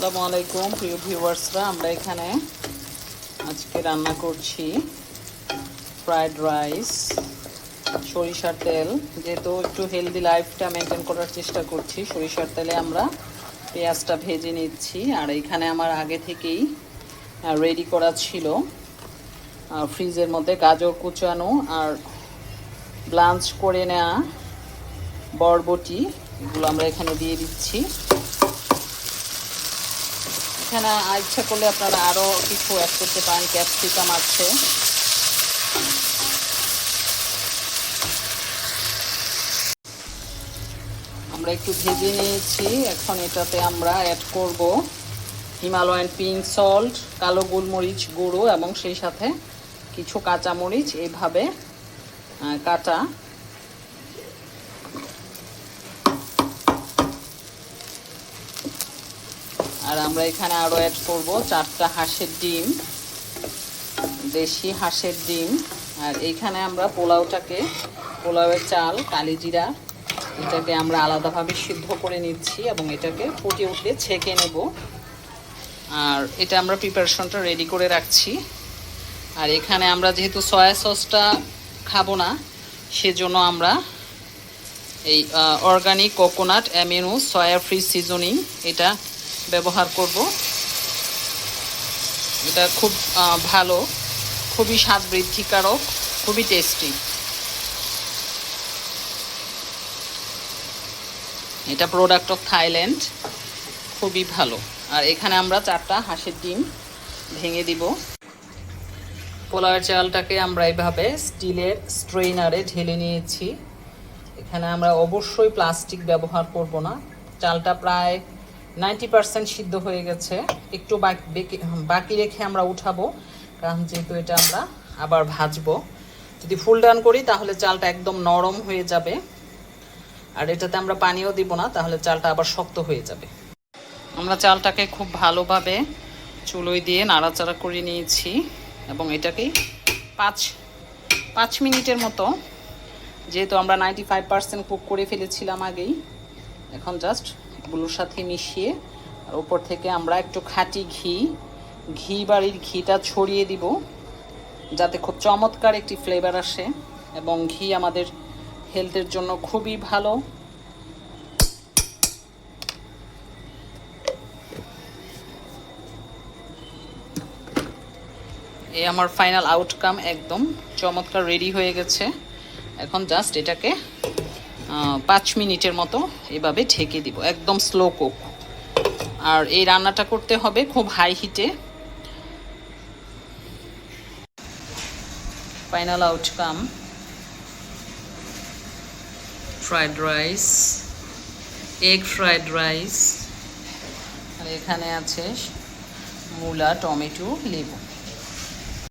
আসসালামু আলাইকুম, প্রিয় ভিউয়ার্সরা। আমরা এখানে আজকে রান্না করছি ফ্রায়েড রাইস, সরিষার তেল। যেহেতু একটু হেলদি লাইফটা মেনটেন করার চেষ্টা করছি, সরিষার তেলে আমরা পেঁয়াজটা ভেজে নিচ্ছি। আর এখানে আমার আগে থেকেই রেডি করা ছিল ফ্রিজের মধ্যে গাজর কুচানো আর ব্লাঞ্চ করে নেওয়া বরবটি। এগুলো আমরা এখানে দিয়ে দিচ্ছি। এখানে ইচ্ছা করলে আপনারা আরও কিছু অ্যাড করতে পারেন ক্যাপসিকাম আছে। আমরা একটু ভেজে নিয়েছি, এখন এটাতে আমরা অ্যাড করব হিমালয়ান পিঙ্ক সল্ট কালো গোলমরিচ গুঁড়ো এবং সেই সাথে কিছু কাঁচামরিচ, এভাবে কাটা। আর আমরা এখানে আরও অ্যাড করব চারটা হাঁসের ডিম, দেশি হাঁসের ডিম। আর এইখানে আমরা পোলাওটাকে, পোলাওয়ের চাল, কালিজিরা, এটাকে আমরা আলাদাভাবে সিদ্ধ করে নিচ্ছি এবং এটাকে ফুটে উঠলে ছেঁকে নেব। আর এটা আমরা প্রিপারেশনটা রেডি করে রাখছি। আর এখানে আমরা যেহেতু সয়া সসটা খাব না, সেজন্য আমরা এই organic coconut amino soya free seasoning এটা ব্যবহার করব। এটা খুব ভালো, খুবই স্বাদ বৃদ্ধিকারক খুবই টেস্টি এটা প্রোডাক্ট অফ থাইল্যান্ড খুবই ভালো। আর এখানে আমরা চারটা হাঁসের ডিম ভেঙে দিব। পোলাওয়ের চালটাকে আমরা এইভাবে স্টিলের স্ট্রেইনারে ঢেলে নিয়েছি। এখানে আমরা অবশ্যই প্লাস্টিক ব্যবহার করব না। চালটা প্রায় নাইনটি পার্সেন্ট সিদ্ধ হয়ে গেছে। একটু বাকি রেখে আমরা উঠাবো, কারণ যেহেতু এটা আমরা আবার ভাজবো। যদি ফুল ডান করি, তাহলে চালটা একদম নরম হয়ে যাবে। আর এটাতে আমরা পানিও দিব না, তাহলে চালটা আবার শক্ত হয়ে যাবে। আমরা চালটাকে খুব ভালোভাবে চুলোই দিয়ে নাড়াচাড়া করে নিয়েছি, এবং এটাকে পাঁচ পাঁচ মিনিটের মতো, যেহেতু আমরা নাইনটি ফাইভ পার্সেন্ট কুক করে ফেলেছিলাম আগেই, এখন জাস্ট এগুলোর সাথে মিশিয়ে ওপর থেকে আমরা একটু খাঁটি ঘি ঘি বাড়ির ঘিটা ছড়িয়ে দিব যাতে খুব চমৎকার একটি ফ্লেভার আসে এবং ঘি আমাদের হেলথের জন্য খুবই ভালো। এই আমার ফাইনাল আউটকাম একদম চমৎকার রেডি হয়ে গেছে। এখন জাস্ট এটাকে পাঁচ মিনিটের মতো এভাবে ঢেকে দিব, একদম স্লো কুক আর এই রান্নাটা করতে হবে খুব হাই হিটে final outcome fried rice egg fried rice আর এখানে আছে মূলা, টমেটো, লেবু।